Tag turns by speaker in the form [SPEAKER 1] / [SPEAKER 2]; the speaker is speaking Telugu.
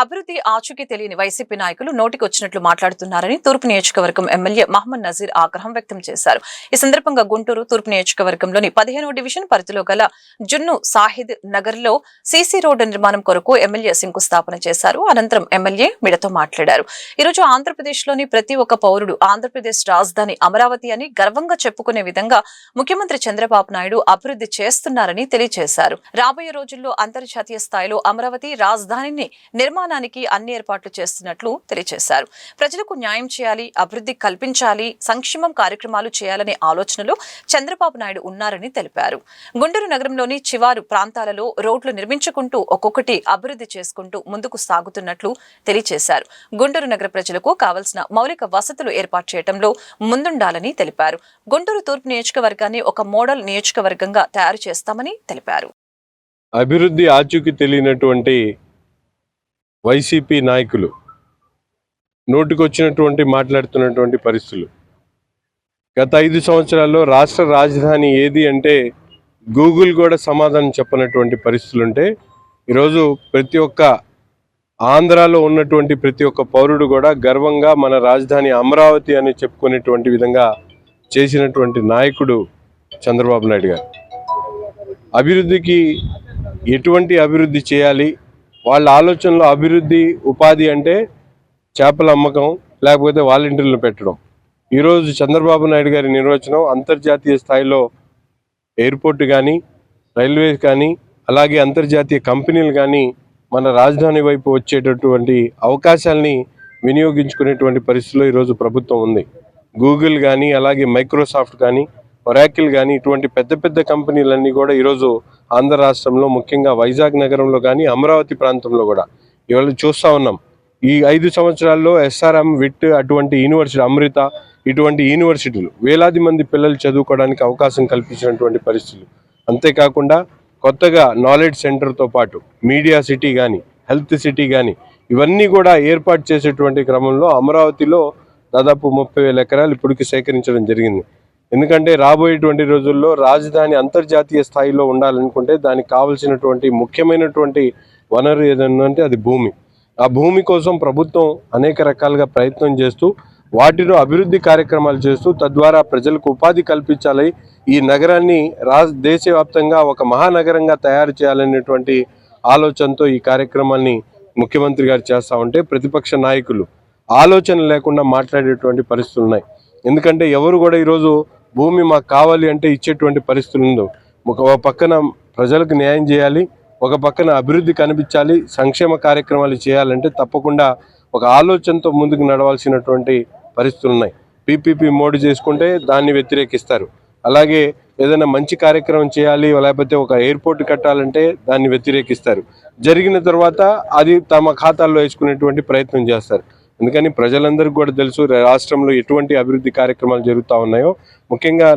[SPEAKER 1] అభివృద్ధి ఆచూకీ తెలియని వైసీపీ నాయకులు నోటికొచ్చినట్లు మాట్లాడుతున్నారని తూర్పు నియోజకవర్గం ఎమ్మెల్యే మహమ్మద్ నజీర్ ఆగ్రహం వ్యక్తం చేశారు. ఈ సందర్భంగా గుంటూరు తూర్పు నియోజకవర్గంలోని పదిహేనవ డివిజన్ పరిధిలో గల జున్ను సాహిద్ నగర్లో సీసీ రోడ్డు నిర్మాణం కొరకు ఎమ్మెల్యే శంకుస్థాపన చేశారు. అనంతరం ఎమ్మెల్యే మీడతో మాట్లాడారు. ఈ రోజు ఆంధ్రప్రదేశ్లోని ప్రతి ఒక్క పౌరుడు ఆంధ్రప్రదేశ్ రాజధాని అమరావతి అని గర్వంగా చెప్పుకునే విధంగా ముఖ్యమంత్రి చంద్రబాబు నాయుడు అభివృద్ధి చేస్తున్నారని తెలియజేశారు. రాబోయే రోజుల్లో అంతర్జాతీయ స్థాయిలో అమరావతి రాజధానిని నిర్మాణానికి అన్ని ఏర్పాట్లు చేస్తున్నట్లు తెలియజేశారు. ప్రజలకు న్యాయం చేయాలి అభివృద్ధి కల్పించాలి సంక్షేమం కార్యక్రమాలు చేయాలనే ఆలోచనలో చంద్రబాబు నాయుడు ఉన్నారని తెలిపారు. గుంటూరు నగరంలోని చివారు ప్రాంతాలలో రోడ్లు నిర్మించుకుంటూ ఒక్కొక్కటి అభివృద్ధి చేసుకుంటూ ముందుకు సాగుతున్నట్లు తెలియజేశారు. గుంటూరు నగర ప్రజలకు కావలసిన మౌలిక వసతులు ఏర్పాటు చేయడంలో ముందుండాలని తెలిపారు. గుంటూరు తూర్పు నియోజకవర్గాన్ని ఒక మోడల్ నియోజకవర్గంగా తయారు చేస్తామని తెలిపారు.
[SPEAKER 2] అభివృద్ధి ఆచూకీ తెలియనటువంటి వైసీపీ నాయకులు నోటికొచ్చినటువంటి మాట్లాడుతున్నటువంటి పరిస్థితులు. గత ఐదు సంవత్సరాల్లో రాష్ట్ర రాజధాని ఏది అంటే గూగుల్ కూడా సమాధానం చెప్పనటువంటి పరిస్థితులుంటే ఈరోజు ప్రతి ఒక్క ఆంధ్రాలో ఉన్నటువంటి ప్రతి ఒక్క పౌరుడు కూడా గర్వంగా మన రాజధాని అమరావతి అని చెప్పుకునేటువంటి విధంగా చేసినటువంటి నాయకుడు చంద్రబాబు నాయుడు గారు. అభివృద్ధికి ఎటువంటి అభివృద్ధి చేయాలి? వాళ్ళ ఆలోచనలో అభివృద్ధి ఉపాధి అంటే చేపల అమ్మకం లేకపోతే వాలంటీర్లు పెట్టడం. ఈరోజు చంద్రబాబు నాయుడు గారి నిర్వచనం అంతర్జాతీయ స్థాయిలో ఎయిర్పోర్ట్ కానీ రైల్వే కానీ అలాగే అంతర్జాతీయ కంపెనీలు కానీ మన రాజధాని వైపు వచ్చేటటువంటి అవకాశాలని వినియోగించుకునేటువంటి పరిస్థితిలో ఈరోజు ప్రభుత్వం ఉంది. గూగుల్ కానీ అలాగే మైక్రోసాఫ్ట్ కానీ ఒరాకిల్ కానీ ఇటువంటి పెద్ద పెద్ద కంపెనీలన్నీ కూడా ఈరోజు ఆంధ్ర రాష్ట్రంలో ముఖ్యంగా వైజాగ్ నగరంలో కానీ అమరావతి ప్రాంతంలో కూడా. ఇవాళ చూస్తూ ఉన్నాం. ఈ ఐదు సంవత్సరాల్లో ఎస్ఆర్ఎం విట్ అటువంటి యూనివర్సిటీ అమృత ఇటువంటి యూనివర్సిటీలు వేలాది మంది పిల్లలు చదువుకోవడానికి అవకాశం కల్పించినటువంటి పరిస్థితులు. అంతేకాకుండా కొత్తగా నాలెడ్జ్ సెంటర్తో పాటు మీడియా సిటీ కానీ హెల్త్ సిటీ కానీ ఇవన్నీ కూడా ఏర్పాటు చేసేటువంటి క్రమంలో అమరావతిలో దాదాపు ముప్పై వేల ఎకరాలు ఇప్పటికి సేకరించడం జరిగింది. ఎందుకంటే రాబోయేటువంటి రోజుల్లో రాజధాని అంతర్జాతీయ స్థాయిలో ఉండాలనుకుంటే దానికి కావలసినటువంటి ముఖ్యమైనటువంటి వనరు ఏదంటే అది భూమి. ఆ భూమి కోసం ప్రభుత్వం అనేక రకాలుగా ప్రయత్నం చేస్తూ వాటిలో అభివృద్ధి కార్యక్రమాలు చేస్తూ తద్వారా ప్రజలకు ఉపాధి కల్పించాలి. ఈ నగరాన్ని రా దేశవ్యాప్తంగా ఒక మహానగరంగా తయారు చేయాలనేటువంటి ఆలోచనతో ఈ కార్యక్రమాన్ని ముఖ్యమంత్రి గారు చేస్తూ ఉంటే ప్రతిపక్ష నాయకులు ఆలోచన లేకుండా మాట్లాడేటువంటి పరిస్థితులు ఉన్నాయి. ఎందుకంటే ఎవరు కూడా ఈరోజు భూమి మాకు కావాలి అంటే ఇచ్చేటువంటి పరిస్థితులు ఉందో ఒక పక్కన ప్రజలకు న్యాయం చేయాలి ఒక పక్కన అభివృద్ధి కనిపించాలి సంక్షేమ కార్యక్రమాలు చేయాలంటే తప్పకుండా ఒక ఆలోచనతో ముందుకు నడవాల్సినటువంటి పరిస్థితులు ఉన్నాయి. పీపీపీ మోడీ చేసుకుంటే దాన్ని వ్యతిరేకిస్తారు. అలాగే ఏదైనా మంచి కార్యక్రమం చేయాలి లేకపోతే ఒక ఎయిర్పోర్ట్ కట్టాలంటే దాన్ని వ్యతిరేకిస్తారు. జరిగిన తర్వాత అది తమ ఖాతాల్లో వేసుకునేటువంటి ప్రయత్నం చేస్తారు. అందుకని ప్రజలందరికీ కూడా తెలుసు రాష్ట్రంలో ఎటువంటి అభివృద్ధి కార్యక్రమాలు జరుగుతూ ఉన్నాయో. ముఖ్యంగా